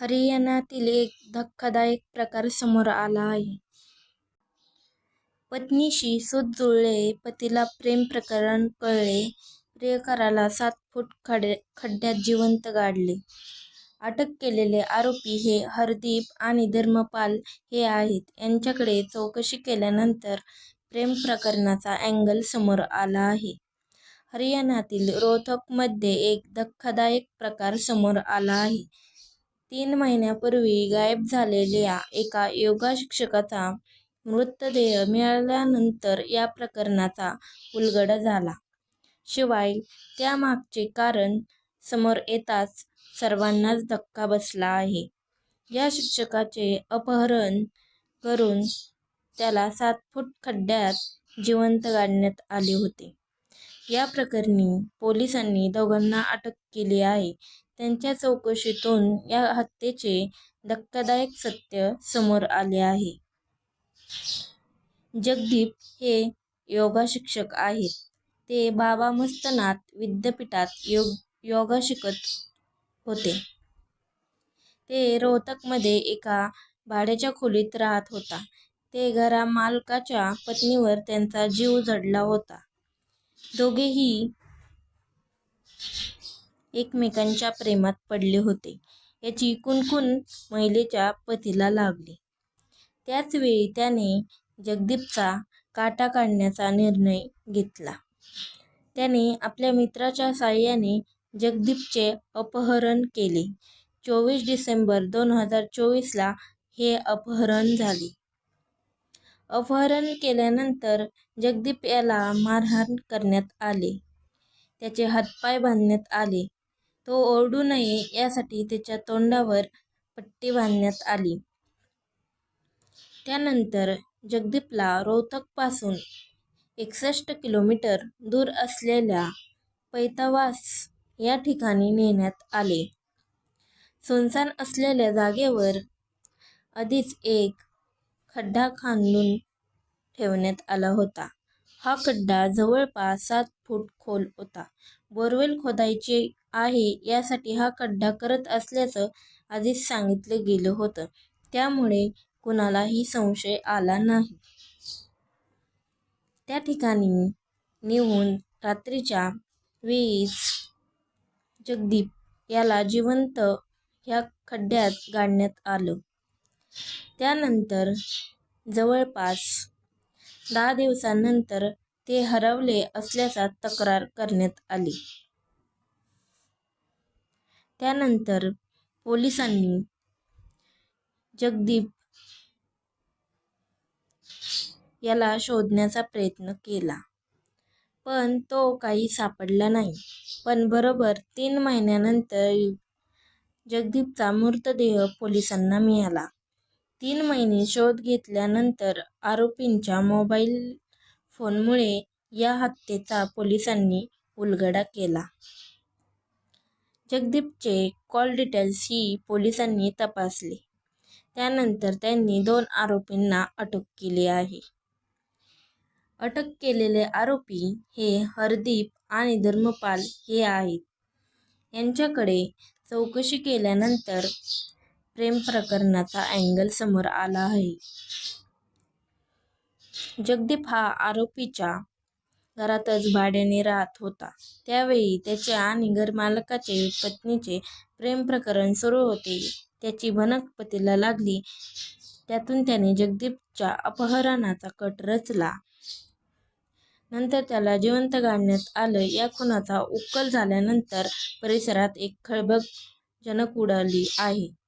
हरियाणातील एक धक्कादायक प्रकार समोर आला आहे. पत्नीशी सूत जुळले, पतीला प्रेम प्रकरण कळले, प्रियकराला सात फूट खड्ड्यात जिवंत गाडले. अटक केलेले आरोपी हे हरदीप आणि धर्मपाल हे आहेत. यांच्याकडे चौकशी केल्यानंतर प्रेम प्रकरणाचा अँगल समोर आला आहे. हरियाणातील रोहतकमध्ये एक धक्कादायक प्रकार समोर आला आहे. तीन महिन्यापूर्वी गायब झालेल्या एका योगा शिक्षकाचा मृतदेह मिळाल्यानंतर या प्रकरणाचा उलगडा झाला. शिवाय त्यामागचे कारण समोर येताच सर्वांनाच धक्का बसला आहे. या शिक्षकाचे अपहरण करून त्याला सात फूट खड्ड्यात जिवंत गाडण्यात आले होते. या प्रकरणी पोलिसांनी दोघांना अटक केली आहे. त्यांच्या चौकशीतून या हत्येचे धक्कादायक सत्य समोर आले आहे. जगदीप हे योगा शिक्षक आहेत. ते बाबा मस्तनाथ विद्यापीठात योग योगा शिकत होते. ते रोहतकमध्ये एका भाड्याच्या खोलीत राहत होता. ते घरा मालकाच्या पत्नीवर त्यांचा जीव जडला होता. दोघेही एकमेकांच्या प्रेमात पडले होते. याची कुणकुण महिलेच्या पतीला लागली. त्याचवेळी त्याने जगदीपचा काटा काढण्याचा निर्णय घेतला. त्याने आपल्या मित्राच्या साह्याने जगदीपचे अपहरण केले. चोवीस डिसेंबर दोन हजार चोवीसला हे अपहरण झाले. अपहरण केल्यानंतर जगदीप याला मारहाण करण्यात आले त्याचे हातपाय बांधण्यात आले. तो ओरडू नये यासाठी त्याच्या तोंडावर पट्टी बांधण्यात आली. त्यानंतर जगदीपला रोहतकपासून एकसष्ट किलोमीटर दूर असलेल्या पैतावास या ठिकाणी नेण्यात आले. सुनसान असलेल्या जागेवर आधीच एक खड्डा खांदून ठेवण्यात आला होता. हा खड्डा जवळपास सात फूट खोल होता. बोरवेल खोदायचे आहे यासाठी हा खड्डा करत असल्याचं आधीच सांगितलं गेलं होतं. त्यामुळे कुणालाही संशय आला नाही. त्या ठिकाणी नेऊन रात्रीच्या वेळीच जगदीप याला जिवंत ह्या खड्ड्यात गाडण्यात आलं. त्यानंतर जवळपास दहा दिवसांनंतर ते हरवले असल्याचा तक्रार करण्यात आली. त्यानंतर पोलिसांनी जगदीप याला शोधण्याचा प्रयत्न केला. पण तो काही सापडला नाही. पण बरोबर तीन महिन्यानंतर जगदीपचा मृतदेह पोलिसांना मिळाला. तीन महिने शोध घेतल्यानंतर आरोपींच्या मोबाईल फोनमुळे या हत्येचा पोलिसांनी उलगडा केला. जगदीपचे कॉल डिटेल्सही पोलिसांनी तपासले. त्यानंतर त्यांनी दोन आरोपींना अटक केली आहे. अटक केलेले आरोपी हे हरदीप आणि धर्मपाल हे आहेत. यांच्याकडे चौकशी केल्यानंतर प्रेम प्रकरणाचा अँगल समोर आला आहे. जगदीप हा आरोपीच्या घरातच भाड्याने राहत होता. त्यावेळी त्याचे आणि घरमालकाचे पत्नीचे प्रेम प्रकरण सुरू होते. त्याची भनक पतीला लागली. त्यातून त्याने जगदीपच्या अपहरणाचा कट रचला. नंतर त्याला जिवंत गाडण्यात आलं. या खुनाचा उकल झाल्यानंतर परिसरात एक खळबळ उडाली आहे.